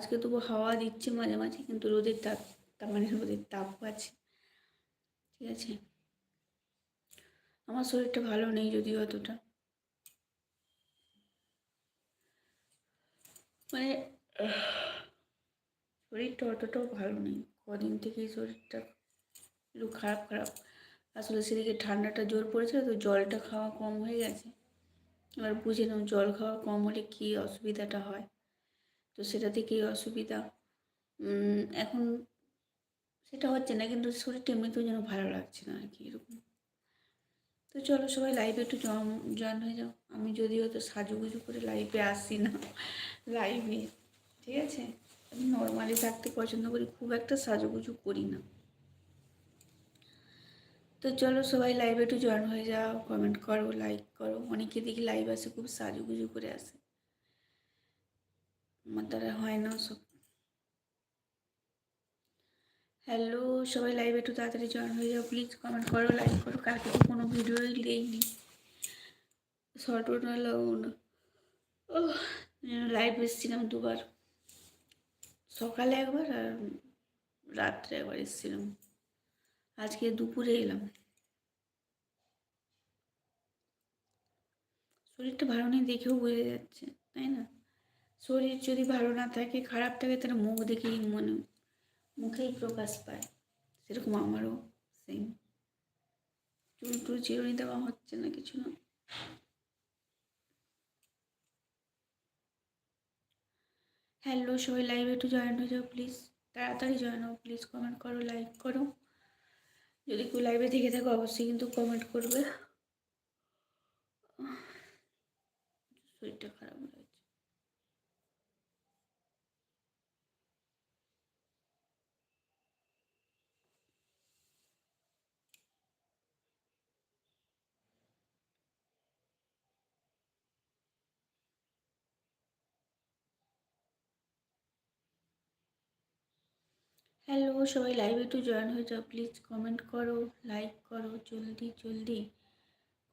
আজকে তবু হাওয়া দিচ্ছে মাঝে মাঝে, কিন্তু রোদের তাপ, তার মানে রোদের তাপও আছে। ঠিক আছে? আমার শরীরটা ভালো নেই যদিও অতটা। মানে শরীরটা অতটাও ভালো নেই। কদিন থেকেই শরীরটা একটু খারাপ খারাপ। আসলে সেদিকে ঠান্ডাটা জোর পড়েছিল, তো জলটা খাওয়া কম হয়ে গেছে। এবার বুঝে নাও, জল খাওয়া কম হলে কী অসুবিধাটা হয়? তো সেটা থেকেই অসুবিধা। এখন সেটা হচ্ছে না, কিন্তু শরীরটা এমনিতেও যেন ভালো লাগছে না আর কি এরকম। তো চলো সবাই লাইভে একটু জয়েন হয়ে যাও। আমি যদিও তো সাজুগুজু করে লাইভে আসি না লাইভে ঠিক আছে? আমি নর্মালি থাকতে পছন্দ করি, খুব একটা সাজুগুজু করি না। তো চলো সবাই লাইভে একটু জয়েন হয়ে যাও। কমেন্ট করো লাইক করো। অনেকে দেখি লাইভ আসে, খুব সাজুগুজু করে আসে। আমার দ্বারা হয় না সব। হ্যালো সবাই লাইভ একটু তাড়াতাড়ি জয়েন হয়ে যাও প্লিজ কমেন্ট করো লাইক করো, কালকে তো কোনো ভিডিওই দেইনি। শর্ট না ও লাইভ এসেছিলাম দুবার। সকালে একবার আর রাত্রে একবার এসেছিলাম। আজকে দুপুরে এলাম। শরীরটা ভালো নেই দেখেও বোঝা যাচ্ছে, তাই না? শরীর যদি ভালো না থাকে, খারাপ থাকে, তাহলে মুখ দেখেই মনে, মুখেই প্রকাশ পায়। সেরকম আমারও সেম চুল টুল চিরুনি দেওয়া হচ্ছে না, কিছু না। হ্যালো সবাই লাইভে একটু জয়েন হয়ে যাও প্লিজ তাড়াতাড়ি জয়েন হও প্লিজ কমেন্ট করো লাইক করো। যদি কেউ লাইভে থেকে থাকো, অবশ্যই কিন্তু কমেন্ট করবে। শরীরটা খারাপ লাগছে হ্যালো সবাই লাইভে একটু জয়েন হয়ে যাও প্লিজ কমেন্ট করো লাইক করো, জলদি জলদি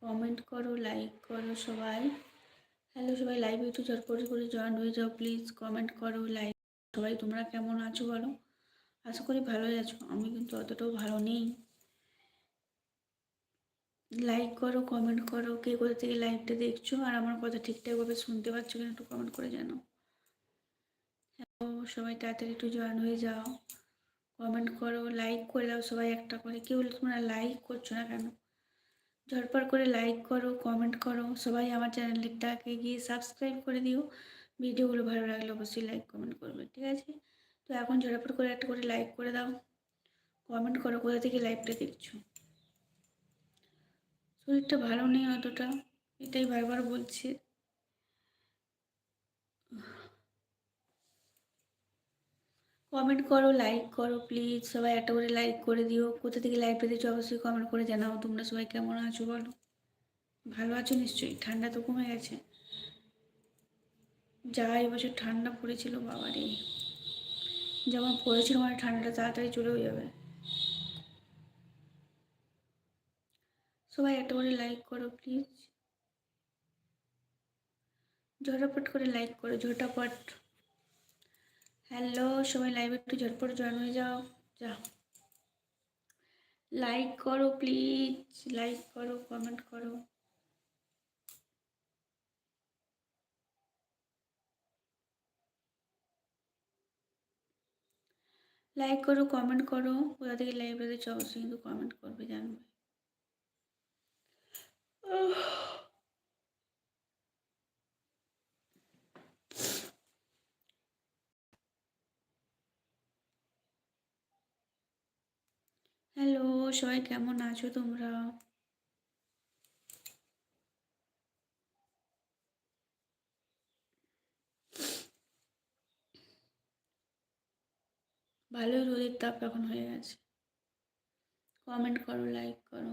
কমেন্ট করো লাইক করো সবাই। হ্যালো সবাই লাইভে একটু ঝটপট করে জয়েন হয়ে যাও প্লিজ কমেন্ট করো লাইক সবাই, তোমরা কেমন আছো বলো? আশা করি ভালোই আছো, আমি কিন্তু অতটাও ভালো নেই। লাইক করো কমেন্ট করো, কে কোথা থেকে লাইভটা দেখছ, আর আমার কথা ঠিকঠাকভাবে শুনতে পাচ্ছ কিনা একটু কমেন্ট করে জানো হ্যালো সবাই তাড়াতাড়ি একটু জয়েন হয়ে যাও। কমেন্ট করো লাইক করে দাও সবাই একটা করে। কেউ তোমরা লাইক করছ না কেন? ঝটপট করে লাইক করো কমেন্ট করো। সবাই আমার চ্যানেলটাকে গিয়ে সাবস্ক্রাইব করে দিও। ভিডিওগুলো ভালো লাগলে অবশ্যই লাইক কমেন্ট করবে, ঠিক আছে? তো এখন ঝটপট করে একটা করে লাইক করে দাও। কমেন্ট করো, কোথা থেকে লাইভটা দেখছ? শরীরটা ভালো নেই অতটা, এটাই বারবার বলছি। কমেন্ট করো লাইক করো প্লিজ সবাই একটা করে লাইক করে দিও। কোথা থেকে লাইক পেতেছো অবশ্যই কমেন্ট করে জানাও। তোমরা সবাই কেমন আছো বলো? ভালো আছো নিশ্চয়ই। ঠান্ডা তো কমে গেছে। যা এবছর ঠান্ডা পড়েছিল, বাবারে। যেমন পড়েছিল মানে ঠান্ডাটা তাড়াতাড়ি চলেও যাবে। সবাই একটা করে লাইক করো প্লিজ ঝটাপট করে লাইক করো, ঝটাপট। হ্যালো, সবাই লাইভ একটু ঝটপট জয়েন হয়ে যাও। যা লাইক করো প্লিজ লাইক করো কমেন্ট করো। লাইক করো কমেন্ট করো। কোথা থেকে লাইভ রয়েছে অবশ্যই কিন্তু কমেন্ট করবে জানবে। হ্যালো, সবাই কেমন আছো তোমরা? ভালোই রোদের তাপ এখন হয়ে গেছে। কমেন্ট করো লাইক করো।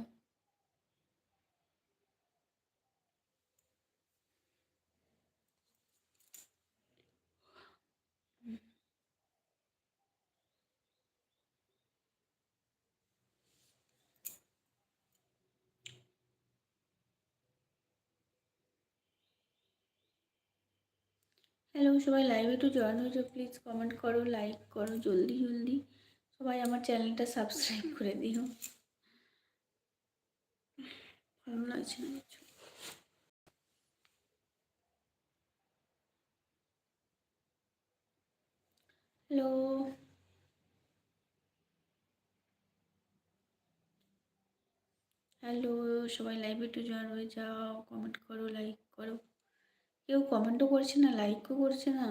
হ্যালো সবাই লাইভে একটু জয়েন হয়ে যাও প্লিজ কমেন্ট করো লাইক করো, জলদি জলদি। সবাই আমার চ্যানেলটা সাবস্ক্রাইব করে দিও। ভালো লাগছে না কিছু। হ্যালো হ্যালো সবাই লাইভে একটু জয়েন হয়ে যাও কমেন্ট করো লাইক করো। কেউ কমেন্টও করছে না লাইকও করছে না।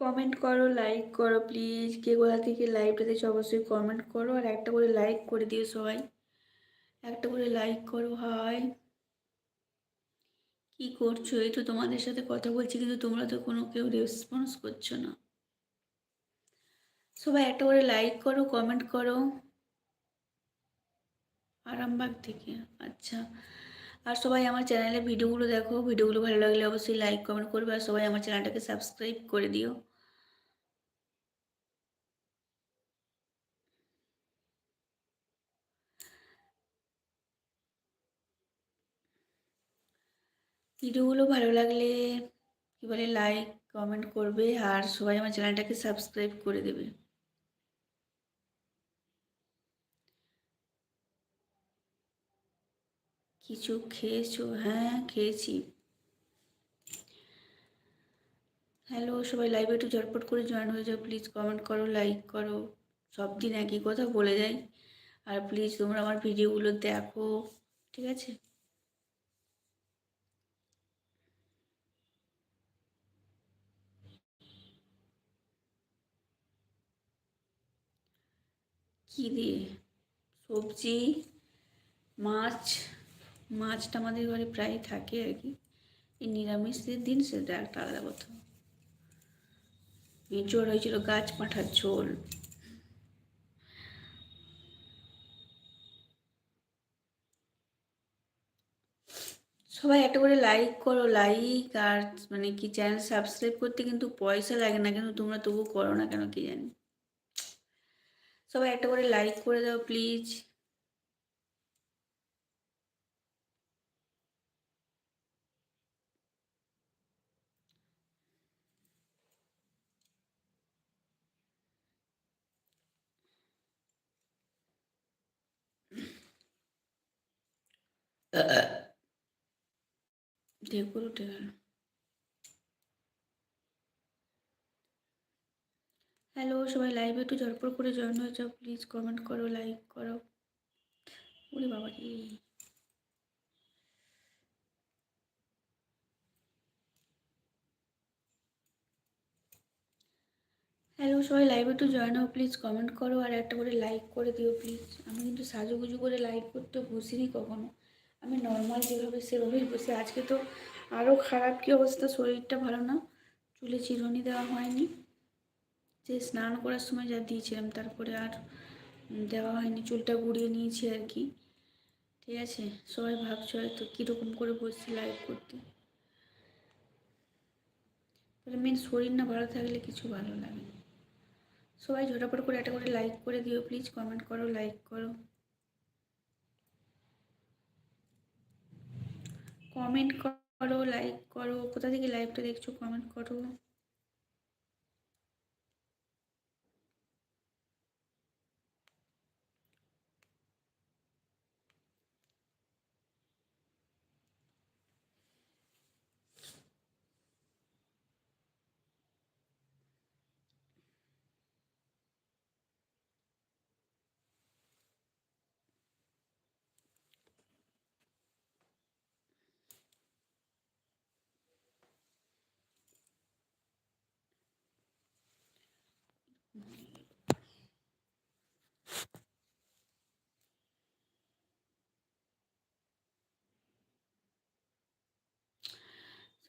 কমেন্ট করো লাইক করো প্লিজ কে কোথা থেকে লাইভটা দেখছ অবশ্যই কমেন্ট করো। আর একটা করে লাইক করে দিও সবাই। একটা করে লাইক করো হাই কি করছ? এই তো তোমাদের সাথে কথা বলছি, কিন্তু তোমরা তো কোনো কেউ রেসপন্স করছ না। সবাই একটা করে লাইক করো কমেন্ট করো। আরামবাগ থেকে আচ্ছা। আর সবাই আমার চ্যানেলে ভিডিওগুলো দেখো ভিডিওগুলো ভালো লাগলে অবশ্যই লাইক কমেন্ট করবে। আর সবাই আমার চ্যানেলটাকে সাবস্ক্রাইব করে দিও। ভিডিওগুলো ভালো লাগলে কী বলে লাইক কমেন্ট করবে আর সবাই আমার চ্যানেলটাকে সাবস্ক্রাইব করে দেবে। কিছু খেয়েছো? হ্যাঁ খেয়েছি। হ্যালো সবাই লাইভে একটু ঝটপট করে জয়েন হয়ে যাও প্লিজ কমেন্ট করো লাইক করো। সব দিন একই কথা বলে যাই। আর প্লিজ তোমরা আমার ভিডিওগুলো দেখো, ঠিক আছে? কী দিয়ে? সবজি, মাছ, মাছটা আমাদের ঘরে প্রায় থাকে আর কি। এই নিরামিষের দিন সেটা একটা আলাদা কথা। এঁচড় হয়েছিল গাছ পাঁঠার ঝোল। সবাই একটা করে লাইক করো লাইক আর মানে কি চ্যানেল সাবস্ক্রাইব করতে কিন্তু পয়সা লাগে না কিন্তু তোমরা তবু করো না কেন কি জানি। সবাই একটা করে লাইক করে দাও প্লিজ ঢেকুর উঠে গেল হ্যালো, সবাই লাইভে একটু ঝটপট করে জয়েন হয়ে যাও প্লিজ কমেন্ট করো লাইক করো। ওরে বাবা রে। হ্যালো, সবাই লাইভে একটু জয়েন হও প্লিজ কমেন্ট করো, আর একটা করে লাইক করে দিও প্লিজ আমি কিন্তু সাজুগুজু করে লাইক করতে বসিনি কখনো। আমি নর্মাল যেভাবে সেভাবেই বসে, আজকে তো আরও খারাপ কী অবস্থা, শরীরটা ভালো না। চুলে চিরুনি দেওয়া হয়নি। যে স্নান করার সময় যা দিয়েছিলাম, তারপরে আর দেওয়া হয়নি, চুলটা গুড়িয়ে নিয়েছি আর কি। ঠিক আছে? সবাই ভাবছ হয়তো কীরকম করে বসছি লাইভ করতে। মেন শরীর না ভালো থাকলে কিছু ভালো লাগে সবাই ঝটাপট করে একটা করে লাইক করে দিও প্লিজ কমেন্ট করো লাইক করো। কমেন্ট করো লাইক করো। কোথা থেকে লাইভটা দেখছ কমেন্ট করো।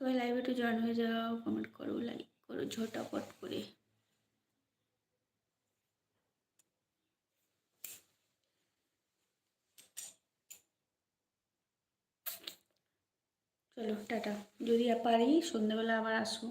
সবাই লাইভে একটু জয়েন হয়ে যাও কমেন্ট করো লাইক করো, ঝটাপট করে। চলো, টাটা। যদি পারি, সন্ধ্যাবেলা আবার আসো।